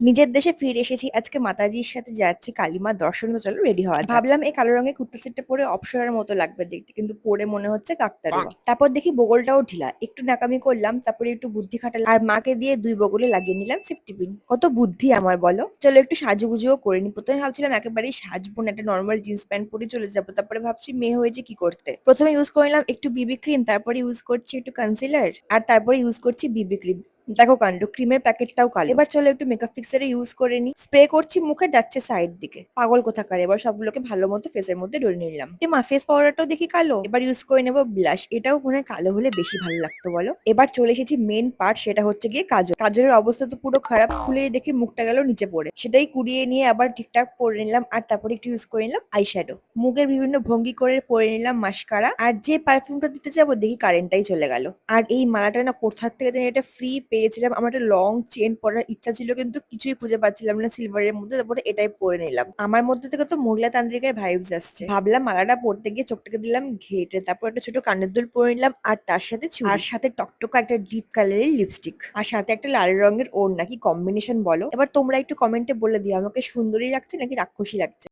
নিজের দেশে ফিরে এসেছি আজকে মাতাজির সাথে যাচ্ছি কালিমা দর্শন তো চলো রেডি হওয়া ভাবলাম এই কালো রঙের কুর্তা সেটটা পরে অপসরার মতো লাগবে দেখতে কিন্তু পরে মনে হচ্ছে কাকতারুয়া তারপর দেখি বগলটাও ঢিলা একটু নাকামি করলাম তারপরে একটু বুদ্ধি খাটালাম আর মাকে দিয়ে দুই বগলে লাগিয়ে নিলাম সেফটি পিন কত বুদ্ধি আমার বলো? চলো একটু সাজুগুজুও করে নি প্রথমে ভাবছিলাম একেবারেই সাজবো না একটা নর্মাল জিন্স প্যান্ট পরে চলে যাব তারপরে ভাবছি মেয়ে হয়েছে কি করতে। প্রথমে ইউজ করলাম একটু বিবি ক্রিম তারপরে ইউজ করছি একটু কনসিলার আর তারপরে ইউজ করছি বিবি ক্রিম দেখো কাণ্ড ক্রিমের প্যাকেটটাও কালো। এবার চলো একটু মেকআপ ফিক্সারে ইউজ করে নি। স্প্রে করছি, মুখে যাচ্ছে সাইড দিকে। পাগল কোথাকার, এবার সবগুলোকে ভালো মতো ফেসের মধ্যে ডলে নিলাম। মা ফেস পাউডারটাও দেখি কালো? এবার ইউজ করে নেব ব্লাশ এটাও মনে কালো হলে বেশি ভালো লাগতো, বলো? এবার চলে এসেছি মেন পার্ট সেটা হচ্ছে গিয়ে কাজল। কাজলের অবস্থা তো পুরো খারাপ, খুলে দেখি মুখটা গেল নিচে পড়ে। সেটাই কুড়িয়ে নিয়ে আবার ঠিকঠাক পরে নিলাম, আর তারপরে একটু ইউজ করে নিলাম আইশ্যাডো মুখের বিভিন্ন ভঙ্গি করে পরে নিলাম মাস্কারা আর যে পারফিউমটা দিতে যাব, দেখি কারেন্টটাই চলে গেল। আর এই মালাটা না কোথার থেকে এটা ফ্রি পেয়েছিলাম। আমার একটা লং চেন পরার ইচ্ছা ছিল কিন্তু কিছুই খুঁজে পাচ্ছিলাম না সিলভারের মধ্যে, তারপরে এটাই পরে নিলাম। আমার মধ্যে থেকে তো মহিলা তান্ত্রিকের ভাইবস আসছে। ভাবলাম মালাটা পরতে গিয়ে চোখটাকে দিলাম ঘেটে, তারপর একটা ছোট কানের দুল পরে নিলাম আর তার সাথে। আর সাথে টকটকা একটা ডিপ কালারের লিপস্টিক আর সাথে একটা লাল রঙের ওড়না নাকি কম্বিনেশন বলো? এবার তোমরা একটু কমেন্টে বলে দিও, আমাকে সুন্দরী লাগছে নাকি রাক্ষসী লাগছে?